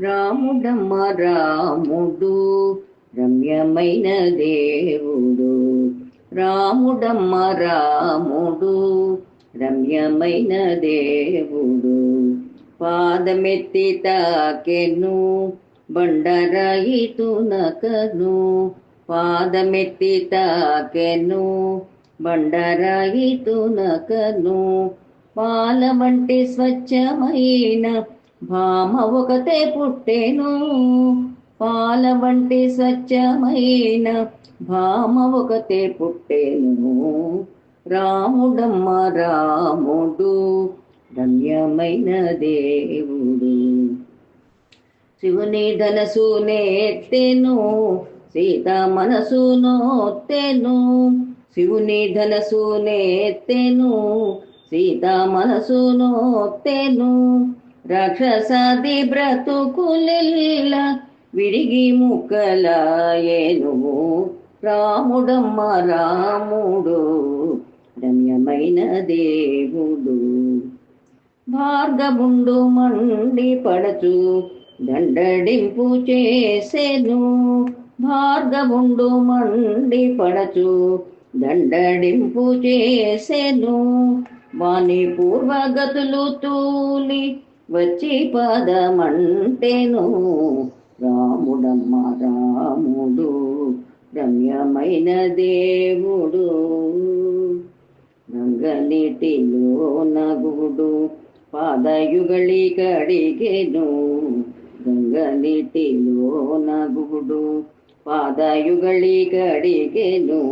రాముడమ్మ రాముడు రమ్యమైన దేవుడు. రాముడమ్మ రాముడు రమ్యమైన దేవుడు. పాదమెత్తి తాకెను బండరాయితు నకను. పాదమెత్తి తాకెను బండరాయితు నకను. పాల వంటి స్వచ్ఛమైన భామ ఒకతే పుట్టెను పాల వంటి స్వచ్ఛమైన భామ ఒకతే పుట్టెను. రాముడమ్మ రాముడు రమ్యమైన దేవుడు. శివుని ధనసు నెత్తెను సీత మనసు నోత్తెను. శివుని ధనసు నెత్తెను సీత మనసు నోత్తెను. రాక్షసాది బ్రతుకులెల్ల విడిగి ముక్కలాయేను. రాముడమ్మ రాముడు రమ్యమైన దేవుడు. భార్గవుండు మండి పడచు దండడింపు చేసెను. భార్గవుండు మండి పడచు దండడింపు చేసెను. వాణి పూర్వగతులు తూలి వచ్చి పదమంటెను. రాముడమ్మ రాముడు రమ్యమైన దేవుడు. గంగనీటిలో నగుడు పాదయుగళి కడిగెను. గంగనీటిలో నగుడు పాదయుగళి కడిగెను.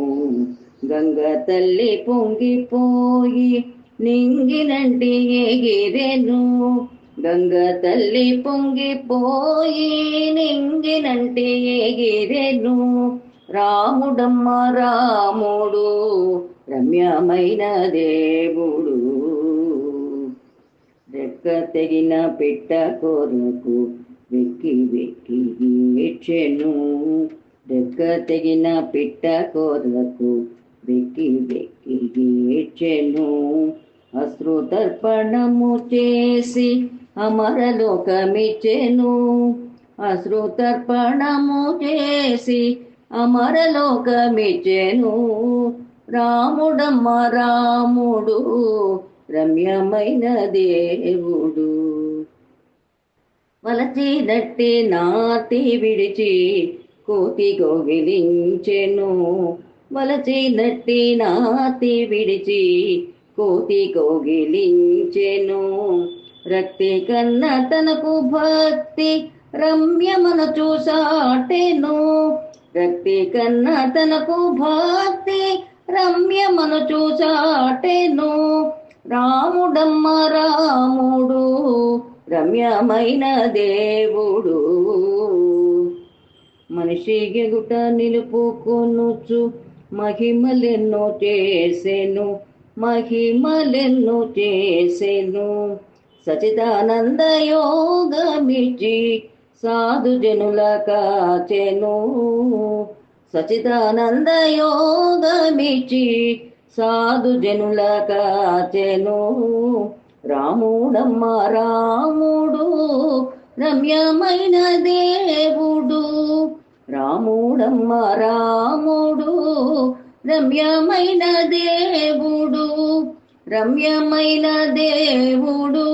గంగ తల్లి పొంగిపోయి నింగినంటి ఎగిరెను. గంగ తల్లి పొంగిపోయి నింగినంటే ఎగిరెను. రాముడమ్మ రాముడు రమ్యమైన దేవుడు. రెక్క తెగిన పిట్ట కొరకు వెక్కి వెక్కి ఏడ్చెను రెక్క తెగిన పిట్ట కొరకు వెక్కి వెక్కి ఏడ్చెను అశ్రుతర్పణము చేసి అమరలోకమిచ్చెను. అశ్రుతర్పణము చేసి అమరలోకమిచ్చెను. రాముడమ్మ రాముడు రమ్యమైన దేవుడు. వలచినట్టి నాతి విడిచి కోతి కోగిలించెను వలచినట్టి నాతి విడిచి కోతి కోగిలించెను రక్తి కన్న తనకు భక్తి రమ్యమన చూసాటెను రక్తి కన్న తనకు భక్తి రమ్యమను చూసాటెను రాముడమ్మ రాముడు రమ్యమైన దేవుడు. మనిషి గెగుట నిలుపుకొనుచు మహిమలెన్నో చేసెను. మహిమలెన్ను చేసెను. సచిదానంద యోగమిచి సాధు జనుల కాచెను సచిదానంద యోగమిచి సాధు జనుల కాచెను రాముడమ్మ రాముడు రమ్యమైన దేవుడు. రాముడమ్మ రాముడు రమ్యమైన దేవుడు రమ్యమైన దేవుడు.